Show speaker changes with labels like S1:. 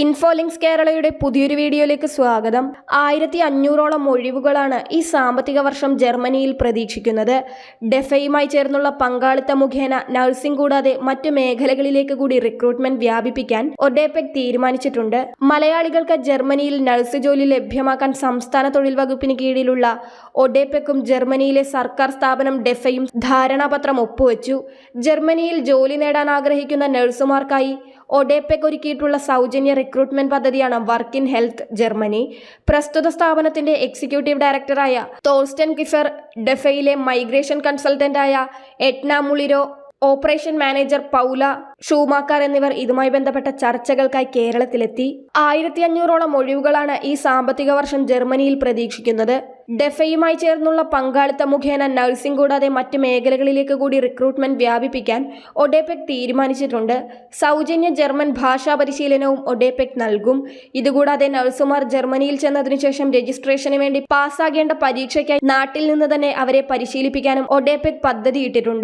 S1: ഇൻഫോലിങ്സ് കേരളയുടെ പുതിയൊരു വീഡിയോയിലേക്ക് സ്വാഗതം. ആയിരത്തി അഞ്ഞൂറോളം ഒഴിവുകളാണ് ഈ സാമ്പത്തിക വർഷം ജർമ്മനിയിൽ പ്രതീക്ഷിക്കുന്നത്. ഡെഫയുമായി ചേർന്നുള്ള പങ്കാളിത്ത മുഖേന നഴ്സിംഗ് കൂടാതെ മറ്റു മേഖലകളിലേക്ക് കൂടി റിക്രൂട്ട്മെന്റ് വ്യാപിപ്പിക്കാൻ ഒഡേപെക് തീരുമാനിച്ചിട്ടുണ്ട്. മലയാളികൾക്ക് ജർമ്മനിയിൽ നഴ്സ് ജോലി ലഭ്യമാക്കാൻ സംസ്ഥാന തൊഴിൽ വകുപ്പിന് കീഴിലുള്ള ഒഡേപെക്കും ജർമ്മനിയിലെ സർക്കാർ സ്ഥാപനം ഡെഫയും ധാരണാപത്രം ഒപ്പുവെച്ചു. ജർമ്മനിയിൽ ജോലി നേടാൻ ആഗ്രഹിക്കുന്ന നഴ്സുമാർക്കായി ഒഡേപെക് ഒരുക്കിയിട്ടുള്ള സൗജന്യ റിക്രൂട്ട്മെന്റ് പദ്ധതിയാണ് വർക്ക് ഇൻ ഹെൽത്ത് ജർമ്മനി പ്രസ്തുത സ്ഥാപനത്തിന്റെ എക്സിക്യൂട്ടീവ് ഡയറക്ടറായ തോൾസ്റ്റൻ കിഫർ ഡെഫയിലെ മൈഗ്രേഷൻ കൺസൾട്ടന്റായ എട്ന മുളിരോ ഓപ്പറേഷൻ മാനേജർ പൗല ഷൂമാക്കർ എന്നിവർ ഇതുമായി ബന്ധപ്പെട്ട ചർച്ചകൾക്കായി കേരളത്തിലെത്തി. ആയിരത്തി അഞ്ഞൂറോളം ഒഴിവുകളാണ് ഈ സാമ്പത്തിക വർഷം ജർമ്മനിയിൽ പ്രതീക്ഷിക്കുന്നത്. ഡെഫയുമായി ചേർന്നുള്ള പങ്കാളിത്ത മുഖേന നഴ്സിംഗ് കൂടാതെ മറ്റ് മേഖലകളിലേക്ക് കൂടി റിക്രൂട്ട്മെന്റ് വ്യാപിപ്പിക്കാൻ ഒഡേപെക് തീരുമാനിച്ചിട്ടുണ്ട്. സൗജന്യ ജർമ്മൻ ഭാഷാ പരിശീലനവും ഒഡേപെക് നൽകും. ഇതുകൂടാതെ നഴ്സുമാർ ജർമ്മനിയിൽ ചെന്നതിനുശേഷം രജിസ്ട്രേഷന് വേണ്ടി പാസ്സാകേണ്ട പരീക്ഷയ്ക്കായി നാട്ടിൽ നിന്ന് തന്നെ അവരെ പരിശീലിപ്പിക്കാനും ഒഡേപെക് പദ്ധതിയിട്ടിട്ടുണ്ട്.